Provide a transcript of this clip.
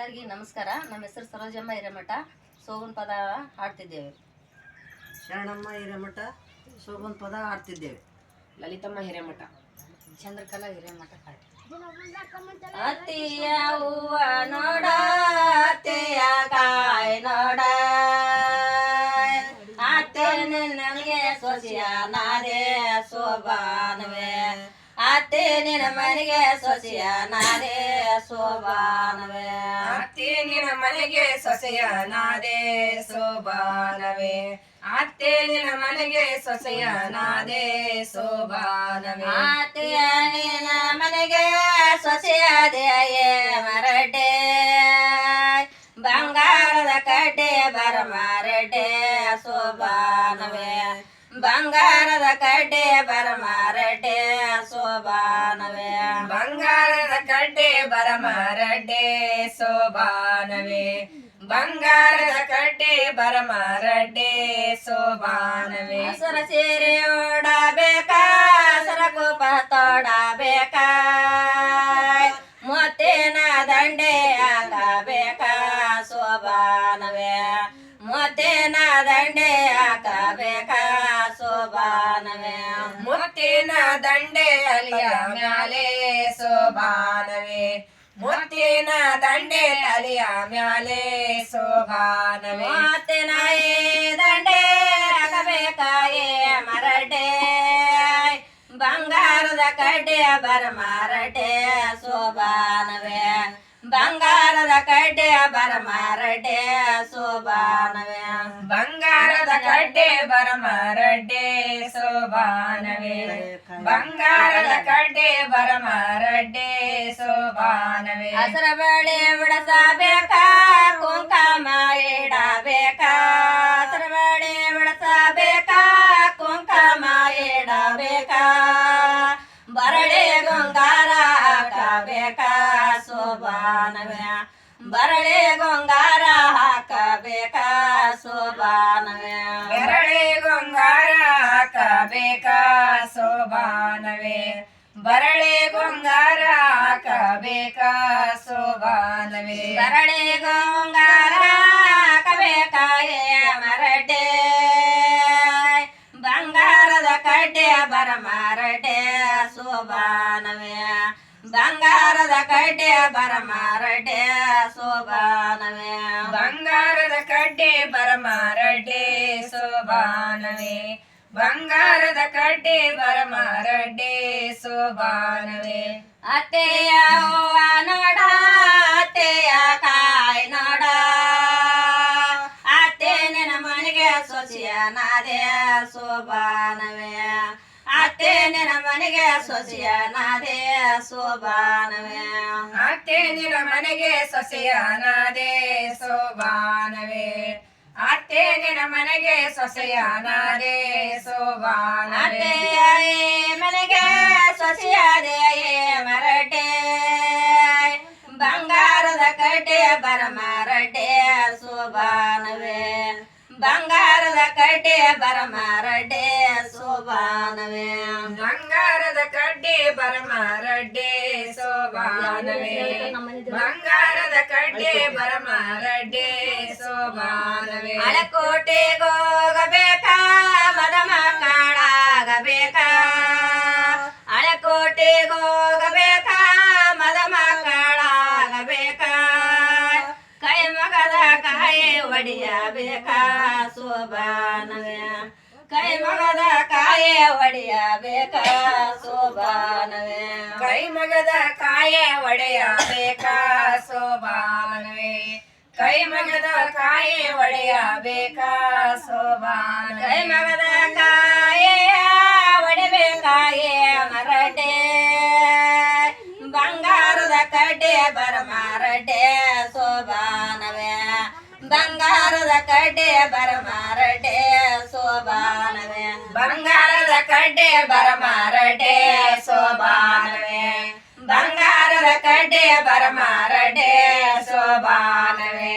ಎಲ್ಲರಿಗೂ ನಮಸ್ಕಾರ. ನಮ್ಮ ಹೆಸರು ಸರೋಜಮ್ಮ ಹಿರೇಮಠ. ಸೋಗನ್ ಪದ ಹಾಡ್ತಿದ್ದೇವೆ. ಶರಣಮ್ಮ ಹಿರೇಮಠ ಸೋಗನ್ ಪದ ಹಾಡ್ತಿದ್ದೇವೆ. ಲಲಿತಮ್ಮ ಹಿರೇಮಠ. ಚಂದ್ರಕಲಾ ಹಿರೇಮಠ ಹಾಡಿ. ಅತಿಯ ಹೂವ ನೋಡ ಅತಿಯ ಕಾಯ ನೋಡ. ಅತ್ತೆ ನನಗೆ ಸೊಸಿಯ ನಾದೇ ಶೋಭಾನವೇ. ಅತ್ತೆ ನಿನ್ನ ಮನೆಗೆ ಸೊಸೆಯ ನಾದೇ ಸೋಬಾನವೇ. ಅತ್ತೆ ನಿನ್ನ ಮನೆಗೆ ಸೊಸೆಯ ನಾದೇ ಸೋಬಾನವೇ. ಅತ್ತೆ ನಿನ್ನ ಮನೆಗೆ ಸೊಸೆಯ ನಾದೇ ಸೋಬಾನವೇ. ಆತೆಯ ನಿನ್ನ ಮನೆಗೆ ಸೊಸೆಯಾದೆಯೇ ಮರಟೆ. ಬಂಗಾರದ ಕಡ್ಡೆ ಬರ ಮರಟೆ ಸೋಬಾನವೇ. ಬಂಗಾರದ ಕಡ್ಡೆ ಬರ ಮರಟೆ. ಶೋಭಾನವೇ. ಬಂಗಾರದ ಕಡ್ಡೆ ಬರಮರಡ್ಡೆ ಸೋಬಾನವೇ ಬಂಗಾರದ ಕಡ್ಡೆ ಬರಮರಡ್ಡೆ ಸೋಬಾನವೇ ಸರ ಸೀರೆ ಓಡಬೇಕಾ? ಸರಕು ತೋಡಬೇಕ? ಮೊತ್ತೇನ ದಂಡೆ ಹಾಕಬೇಕಾ? ಸೋಬಾನವೇ ಮೊತ್ತೇನ ದಂಡೆ ಹಾಕಬೇಕಾ? ಶೋಭಾನವೇ. ಮುತ್ತಿನ ದಂಡೆ ಅಲಿಯ ಮ್ಯಾಲೆ ಸೋಬಾನವೇ. ಮುತ್ತಿನ ದಂಡೆ ಅಲಿಯ ಮ್ಯಾಲೆ ಸೋಬಾನವೇ. ಮೊತ್ತೇನ ಏ ದಂಡೆ ಹಾಕಬೇಕಾಯೇ ಮರಡೆ ಬಂಗಾರದ ಕಡ್ಡೆ ಬರ ಮಾರಟೆ, ಸೋಬಾನವೇ. ಬಂಗಾರದ ಕಡ್ಡೆ ಬರ ಮಾರಡೆ ಬಂಗಾರದ ಕಡ್ಡೆ ಬರಮರಡ್ಡೆ ಸೋಬಾನವೇ ಬಂಗಾರದ ಕಡ್ಡೆ ಬರಮರಡ್ಡೆ ಸೋಬಾನವೇ ಹಸರ ಬಳೆ ಬಿಡಸಬೇಕಾ ಬರಳೆ ಗೊಂಗಾರ ಹಾಕಬೇಕ ಶೋಭಾನವೇ ಬರಳೆ ಗೊಂಗಾರ ಹಾಕಬೇಕ ಸೋಬಾನವೇ ಬರಳೆ ಗೊಂಗಾರ ಹಾಕಬೇಕ ಸೋಬಾನವೇ ಬರಳೆ ಗೊಂಗಾರ ಹಾಕಬೇಕಾಯೇ ಮರಟೆ ಬಂಗಾರದ ಕಡ್ಡೆ ಬರ ಮರಟೆ ಶೋಭಾನವೇ ಬಂಗಾರದ ಕಡ್ಡೆ ಬರ ಮರಟೆ ಶೋಭಾನವೇ. ಬಂಗಾರದ ಕಡ್ಡೆ ಬರಮಾರಡ್ಡೆ ಸೋಬಾನವೇ ಬಂಗಾರದ ಕಡ್ಡೆ ಬರಮಾರಡ್ಡೆ ಸೋಬಾನವೇ ಅತ್ತೆಯ ಹೂವ ನೋಡ ಅತ್ತೆಯ ಕಾಯಿ ನೋಡ. ಅತ್ತೆ ನಿನ್ನ ಮನೆಗೆ ಸೊಸಿಯ ನಾದೆ ಶೋಭಾನವೇ. ಅತ್ತೆ ನಿನ್ನ ಮನೆಗೆ ಸೊಸೆಯ ನಾದೇ ಸೋಬಾನವೇ. ಅತ್ತೆ ನಿನ್ನ ಮನೆಗೆ ಸೊಸೆಯ ನಾದೇ ಸೋಬಾನವೇ. ಅತ್ತೆ ನಿನ್ನ ಮನೆಗೆ ಸೊಸೆಯ ನಾದೇ ಸೋಬಾನ ಮನೆಗೆ ಸೊಸೆಯಾದೆಯೇ ಮರಟೆ. ಬಂಗಾರದ ಕಟ್ಟೆ ಬರ ಮರಟೆ ಸೋಬಾನವೇ. ಬಂಗಾರದ ಕಟ್ಟೆ ಬರ ಮರಟೆ ಸೋಬಾನವೇ. ಕಡ್ಡೆ ಬರಮಾರಡ್ಡೆ ಸೋಬಾನವೇ ಬಂಗಾರದ ಕಡ್ಡೆ ಬರಮಾರಡ್ಡೆ ಸೋಬಾನವೇ ಹಳಕೋಟೆಗೆ ಹೋಗಬೇಕಾ ಮದ ಮಕ್ಕಳಾಗಬೇಕಾ ಹಳಕೋಟೆಗೆ ಹೋಗಬೇಕಾ ಮದ ಮಕ್ಕಳಾಗಬೇಕಾ ಕೈ ಮಗದ ಕಾಯಿ ಒಡೆಯಬೇಕಾ ಶೋಭಾನವೇ ಕೈ ಮಗದ ಕಾಯೆ ಒಡೆಯಬೇಕಾ? ಸೋಬಾನವೇ. ಕೈ ಮಗದ ಕಾಯೆ ವಡೆಯಬೇಕಾ ಸೋಬಾನವೇ. ಕೈ ಮಗದ ಕಾಯೆ ಒಡೆಯಬೇಕ? ಸೋಬಾನ ಕೈ ಮಗದ ಬಂಗಾರದ ಕಡ್ಡೆ ಬರ ಮಾರಟೆ ಶೋಭಾನವೇ ಬಂಗಾರದ ಕಡ್ಡೆ ಬರಮಾರಡೆ ಸೋಬಾನವೇ. ಬಂಗಾರದ ಕಡ್ಡೆ ಬರಮಾರಡೆ ಸೋಬಾನವೇ.